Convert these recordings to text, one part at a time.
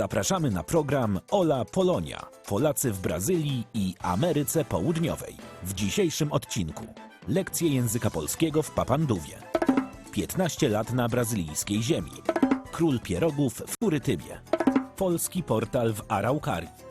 Zapraszamy na program Ola Polonia. Polacy w Brazylii i Ameryce Południowej. W dzisiejszym odcinku lekcje języka polskiego w Papandówie. 15 lat na brazylijskiej ziemi. Król pierogów w Kurytybie. Polski portal w Araukarii.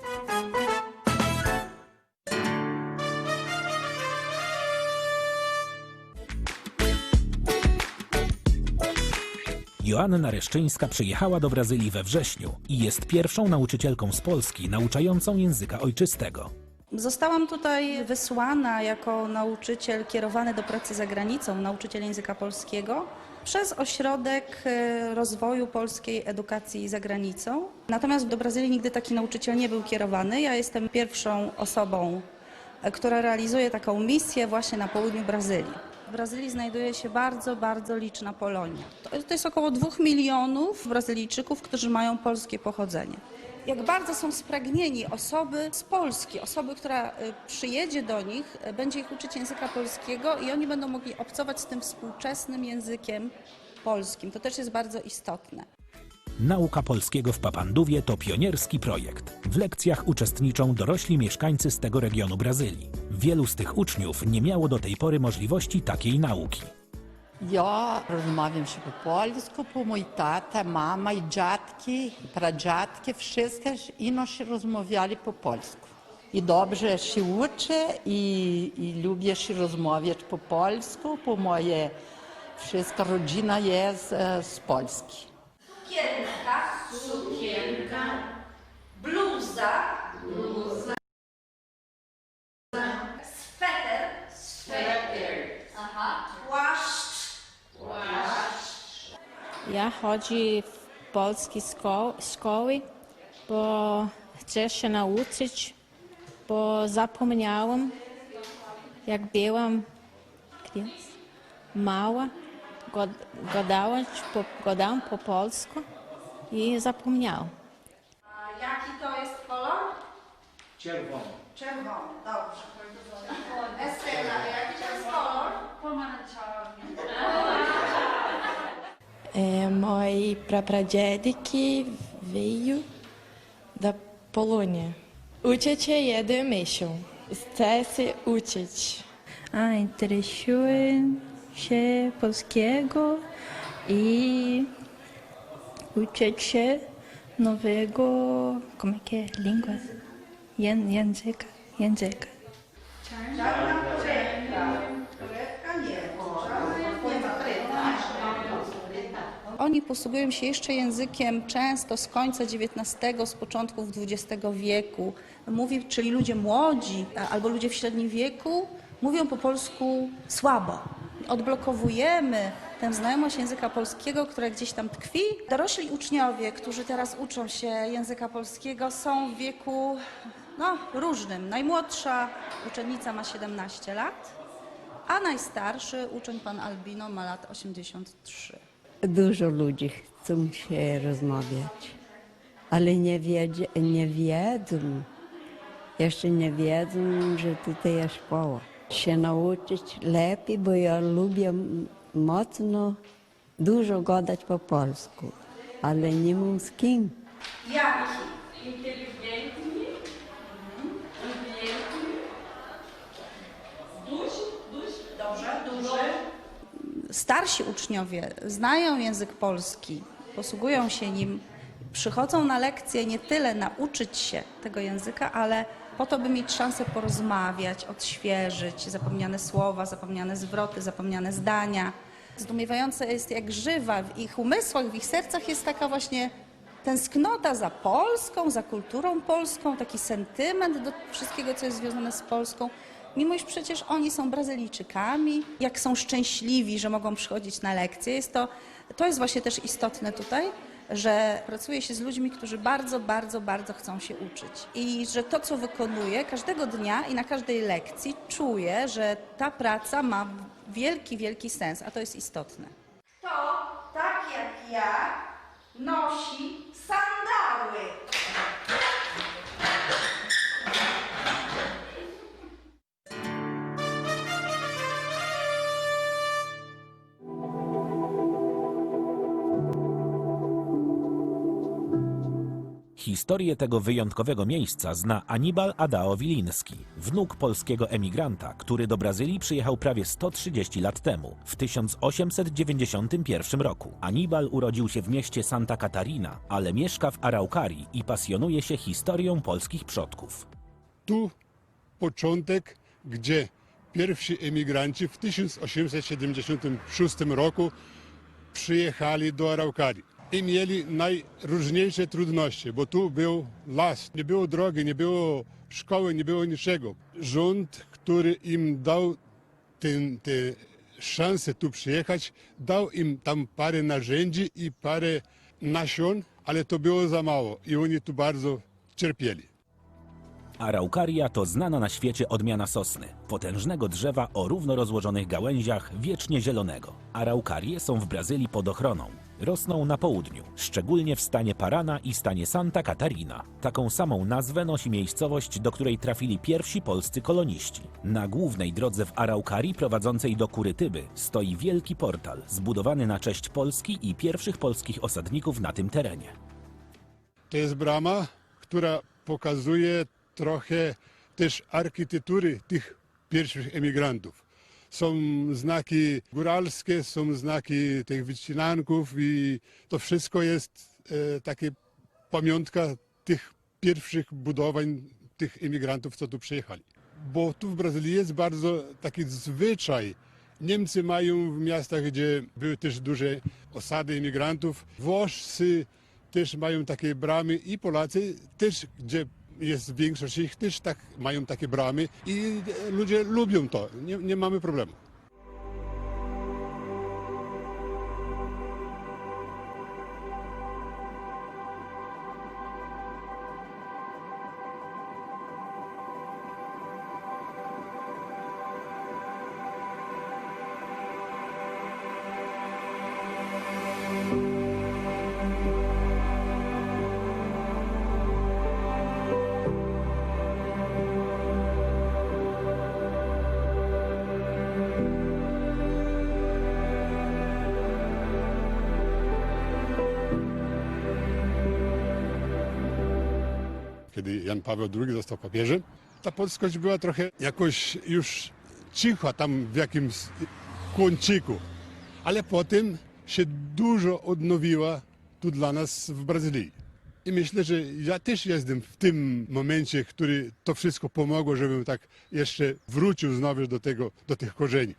Joanna Reszczyńska przyjechała do Brazylii we wrześniu i jest pierwszą nauczycielką z Polski nauczającą języka ojczystego. Zostałam tutaj wysłana jako nauczyciel kierowany do pracy za granicą, nauczyciel języka polskiego, przez Ośrodek e, Rozwoju Polskiej Edukacji za granicą. Natomiast do Brazylii nigdy taki nauczyciel nie był kierowany. Ja jestem pierwszą osobą, e, która realizuje taką misję właśnie na południu Brazylii. W Brazylii znajduje się bardzo, bardzo liczna Polonia. To, to jest około dwóch milionów Brazylijczyków, którzy mają polskie pochodzenie jak bardzo są spragnieni osoby z Polski, osoby, która y, przyjedzie do nich, y, będzie ich uczyć języka polskiego i oni będą mogli obcować z tym współczesnym językiem polskim. To też jest bardzo istotne. Nauka polskiego w Papandówie to pionierski projekt. W lekcjach uczestniczą dorośli mieszkańcy z tego regionu Brazylii. Wielu z tych uczniów nie miało do tej pory możliwości takiej nauki. Ja rozmawiam się po polsku, po mój tata, mama i dziadki, pradziadki, wszyscy ino się rozmawiali po polsku. I dobrze się uczę i, i lubię się rozmawiać po polsku, bo moje wszystka rodzina jest e, z Polski. Sukienka, sukienka, bluza, bluza, sweter, sweter, aha, płaszcz, Ja chodzi w polskie szko- szkoły, bo chcę się nauczyć, bo zapomniałam, jak byłam mała, gadałam po, gadałam po polsku i zapomniałam. A jaki to jest kolor? Czerwony. Czerwony, dobrze. A jaki to jest kolor? Pomarańczowy. É, mój veio da Polônia. Uczyć się jeden miesiąc. Chcę się uczyć. A, interesuje się polskiego i uczyć się nowego, como é que é? Języka. Języka. Oni posługują się jeszcze językiem często z końca XIX, z początków XX wieku. Mówi, czyli ludzie młodzi albo ludzie w średnim wieku mówią po polsku słabo. Odblokowujemy tę znajomość języka polskiego, która gdzieś tam tkwi. Dorośli uczniowie, którzy teraz uczą się języka polskiego, są w wieku no, różnym. Najmłodsza uczennica ma 17 lat, a najstarszy uczeń, pan Albino, ma lat 83. Dużo ludzi chcą się rozmawiać, ale nie, wiedzie, nie wiedzą, jeszcze nie wiedzą, że tutaj jest szkoła. Się nauczyć lepiej, bo ja lubię mocno, dużo gadać po polsku, ale nie mam z kim. starsi uczniowie znają język polski, posługują się nim, przychodzą na lekcje nie tyle nauczyć się tego języka, ale po to, by mieć szansę porozmawiać, odświeżyć zapomniane słowa, zapomniane zwroty, zapomniane zdania. Zdumiewające jest, jak żywa w ich umysłach, w ich sercach jest taka właśnie tęsknota za Polską, za kulturą polską, taki sentyment do wszystkiego, co jest związane z Polską. Mimo iż przecież oni są Brazylijczykami, jak są szczęśliwi, że mogą przychodzić na lekcje. Jest to, to jest właśnie też istotne tutaj, że pracuje się z ludźmi, którzy bardzo, bardzo, bardzo chcą się uczyć. I że to, co wykonuje każdego dnia i na każdej lekcji, czuje, że ta praca ma wielki, wielki sens, a to jest istotne. Kto, tak jak ja, nosi Historię tego wyjątkowego miejsca zna Anibal Adao Wiliński, wnuk polskiego emigranta, który do Brazylii przyjechał prawie 130 lat temu, w 1891 roku. Anibal urodził się w mieście Santa Catarina, ale mieszka w Araucarii i pasjonuje się historią polskich przodków. tu początek, gdzie pierwsi emigranci w 1876 roku przyjechali do Araukarii i mieli najróżniejsze trudności, bo tu był las, nie było drogi, nie było szkoły, nie było niczego. Rząd, który im dał ten, te szanse tu przyjechać, dał im tam parę narzędzi i parę nasion, ale to było za mało i oni tu bardzo cierpieli. Araukaria to znana na świecie odmiana sosny, potężnego drzewa o równo rozłożonych gałęziach, wiecznie zielonego. Araukarie są w Brazylii pod ochroną. Rosną na południu, szczególnie w stanie Parana i stanie Santa Catarina. Taką samą nazwę nosi miejscowość, do której trafili pierwsi polscy koloniści. Na głównej drodze w Araukarii prowadzącej do Kurytyby stoi wielki portal, zbudowany na cześć Polski i pierwszych polskich osadników na tym terenie. To jest brama, która pokazuje trochę też architektury tych pierwszych emigrantów. Są znaki góralskie, są znaki tych wycinanków i to wszystko jest e, takie pamiątka tych pierwszych budowań tych emigrantów, co tu przyjechali. Bo tu w Brazylii jest bardzo taki zwyczaj. Niemcy mają w miastach, gdzie były też duże osady imigrantów. Włoscy też mają takie bramy i Polacy też, gdzie jest większość ich, też tak mają takie bramy i e, ludzie lubią to. Nie, nie mamy problemu. Kiedy Jan Paweł II został papieżem, ta polskość była trochę jakoś już cicha tam w jakimś kąciku. Ale potem się dużo odnowiła tu dla nas w Brazylii. I myślę, że ja też jestem w tym momencie, który to wszystko pomogło, żebym tak jeszcze wrócił znowu do tego, do tych korzeni.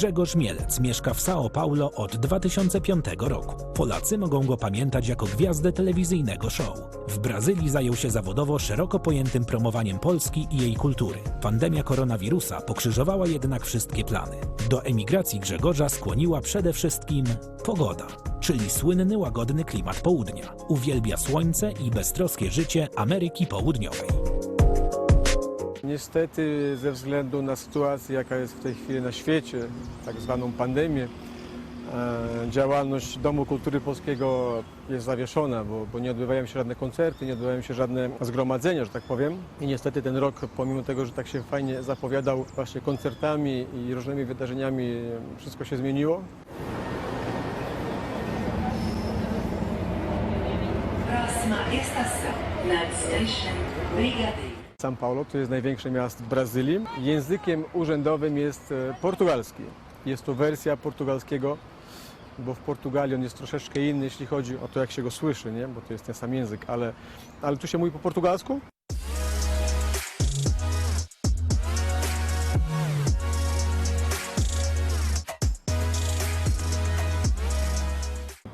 Grzegorz Mielec mieszka w São Paulo od 2005 roku. Polacy mogą go pamiętać jako gwiazdę telewizyjnego show. W Brazylii zajął się zawodowo szeroko pojętym promowaniem Polski i jej kultury. Pandemia koronawirusa pokrzyżowała jednak wszystkie plany. Do emigracji Grzegorza skłoniła przede wszystkim pogoda, czyli słynny łagodny klimat południa. Uwielbia słońce i beztroskie życie Ameryki Południowej. Niestety ze względu na sytuację, jaka jest w tej chwili na świecie, tak zwaną pandemię, e, działalność Domu Kultury Polskiego jest zawieszona, bo, bo nie odbywają się żadne koncerty, nie odbywają się żadne zgromadzenia, że tak powiem. I niestety ten rok, pomimo tego, że tak się fajnie zapowiadał właśnie koncertami i różnymi wydarzeniami, wszystko się zmieniło. Próxima estação, Night Station, Brigadeiro. São Paulo to jest największe miasto Brazylii. Językiem urzędowym jest e, portugalski. Jest to wersja portugalskiego, bo w Portugalii on jest troszeczkę inny, jeśli chodzi o to, jak się go słyszy, nie? bo to jest ten sam język, ale, ale tu się mówi po portugalsku.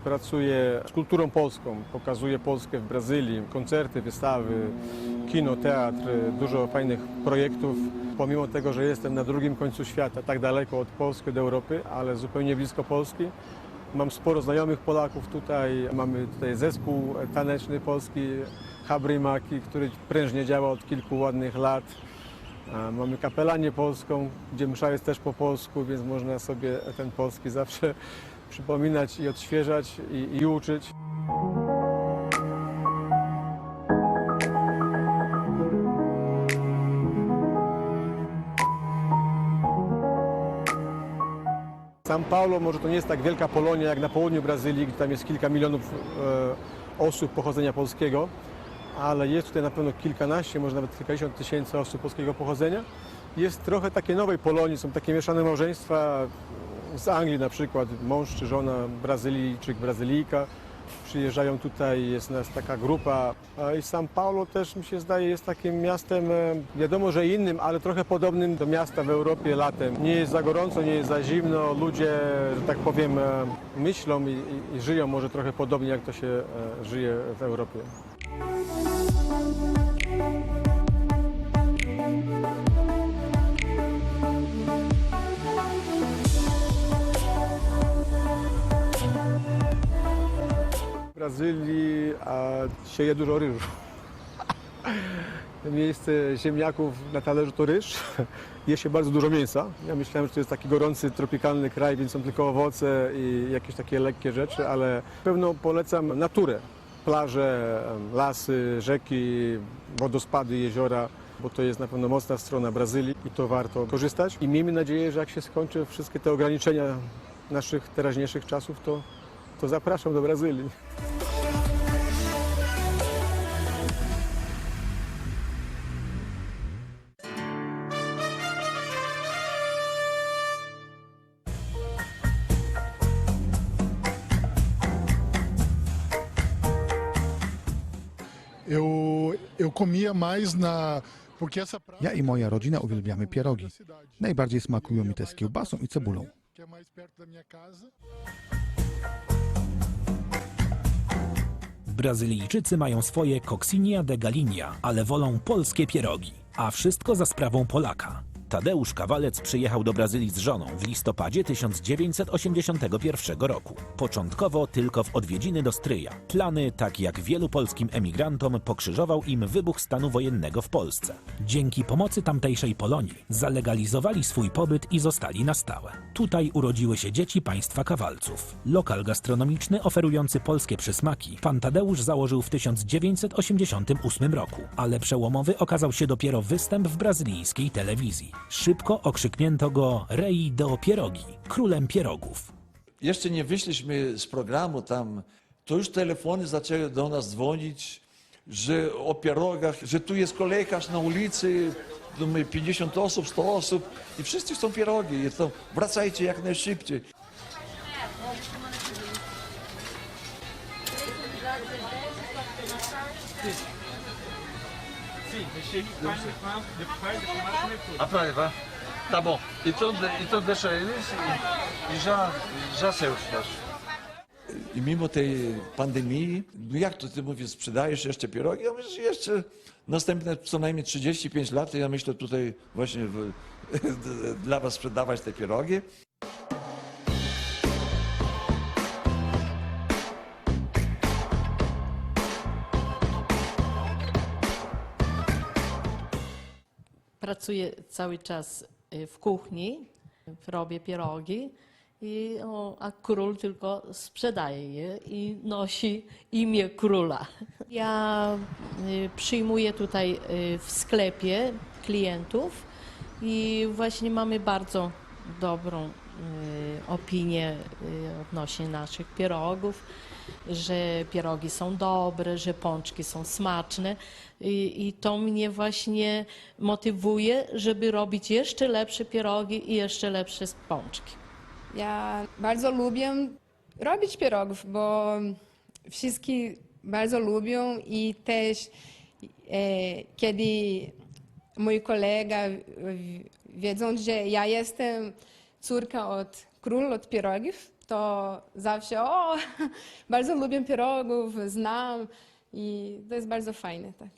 Pracuję z kulturą polską, pokazuję Polskę w Brazylii, koncerty, wystawy, kino, teatr, dużo fajnych projektów. Pomimo tego, że jestem na drugim końcu świata, tak daleko od Polski, od Europy, ale zupełnie blisko Polski, mam sporo znajomych Polaków tutaj. Mamy tutaj zespół taneczny polski, Habry Maki, który prężnie działa od kilku ładnych lat. Mamy kapelanię polską, gdzie msza jest też po polsku, więc można sobie ten polski zawsze przypominać i odświeżać i, i uczyć. São Paulo może to nie jest tak wielka Polonia jak na południu Brazylii, gdzie tam jest kilka milionów e, osób pochodzenia polskiego, ale jest tutaj na pewno kilkanaście, może nawet kilkadziesiąt tysięcy osób polskiego pochodzenia. Jest trochę takiej nowej Polonii, są takie mieszane małżeństwa z Anglii na przykład, mąż czy żona Brazylijczyk, Brazylijka. Przyjeżdżają tutaj, jest nas taka grupa i São Paulo też mi się zdaje jest takim miastem, e, wiadomo, że innym, ale trochę podobnym do miasta w Europie latem. Nie jest za gorąco, nie jest za zimno, ludzie, że tak powiem, e, myślą i, i, i żyją może trochę podobnie jak to się e, żyje w Europie. Brazylii a, sieje dużo ryżu. Miejsce ziemniaków na talerzu to ryż. Je się bardzo dużo mięsa. Ja myślałem, że to jest taki gorący, tropikalny kraj, więc są tylko owoce i jakieś takie lekkie rzeczy, ale pewno polecam naturę. Plaże, lasy, rzeki, wodospady, jeziora, bo to jest na pewno mocna strona Brazylii i to warto korzystać. I miejmy nadzieję, że jak się skończy wszystkie te ograniczenia naszych teraźniejszych czasów, to, to zapraszam do Brazylii. Eu, eu comia mais na. Porque essa praça Ja i moja rodzina uwielbiamy pierogi. Najbardziej smakują mi te z kiełbasą i cebulą. Brazylijczycy mają swoje coccinia de galinha, ale wolą polskie pierogi. A wszystko za sprawą Polaka. Tadeusz Kawalec przyjechał do Brazylii z żoną w listopadzie 1981 roku. Początkowo tylko w odwiedziny do stryja. Plany, tak jak wielu polskim emigrantom, pokrzyżował im wybuch stanu wojennego w Polsce. Dzięki pomocy tamtejszej Polonii zalegalizowali swój pobyt i zostali na stałe. Tutaj urodziły się dzieci państwa Kawalców. Lokal gastronomiczny oferujący polskie przysmaki pan Tadeusz założył w 1988 roku, ale przełomowy okazał się dopiero występ w brazylijskiej telewizji. Szybko okrzyknięto go Rei do Pierogi, królem pierogów. Jeszcze nie wyszliśmy z programu tam, to już telefony zaczęły do nas dzwonić, że o pierogach, że tu jest kolejkarz na ulicy, tu my 50 osób, 100 osób i wszyscy chcą pierogi. I to wracajcie jak najszybciej. A praia, Tá bom. Então, então deixa eles e, já, já teus. I mimo tej pandemii, no jak to ty mówisz, sprzedajesz jeszcze pierogi? Ja myślę, jeszcze następne co najmniej 35 lat, ja myślę tutaj właśnie w, dla was sprzedawać te pierogi. Pracuję cały czas y, w kuchni, robię pierogi, i, o, a król tylko sprzedaje je i nosi imię króla. Ja y, przyjmuję tutaj y, w sklepie klientów i właśnie mamy bardzo dobrą y, opinię y, odnośnie naszych pierogów, że pierogi są dobre, że pączki są smaczne i, i to mnie właśnie motywuje, żeby robić jeszcze lepsze pierogi i jeszcze lepsze pączki. Ja bardzo lubię robić pierogów, bo wszyscy bardzo lubią i też e, kiedy mój kolega wiedzą, że ja jestem córka od król od pierogów, to zawsze o, bardzo lubię pierogów, znam i to jest bardzo fajne. Tak.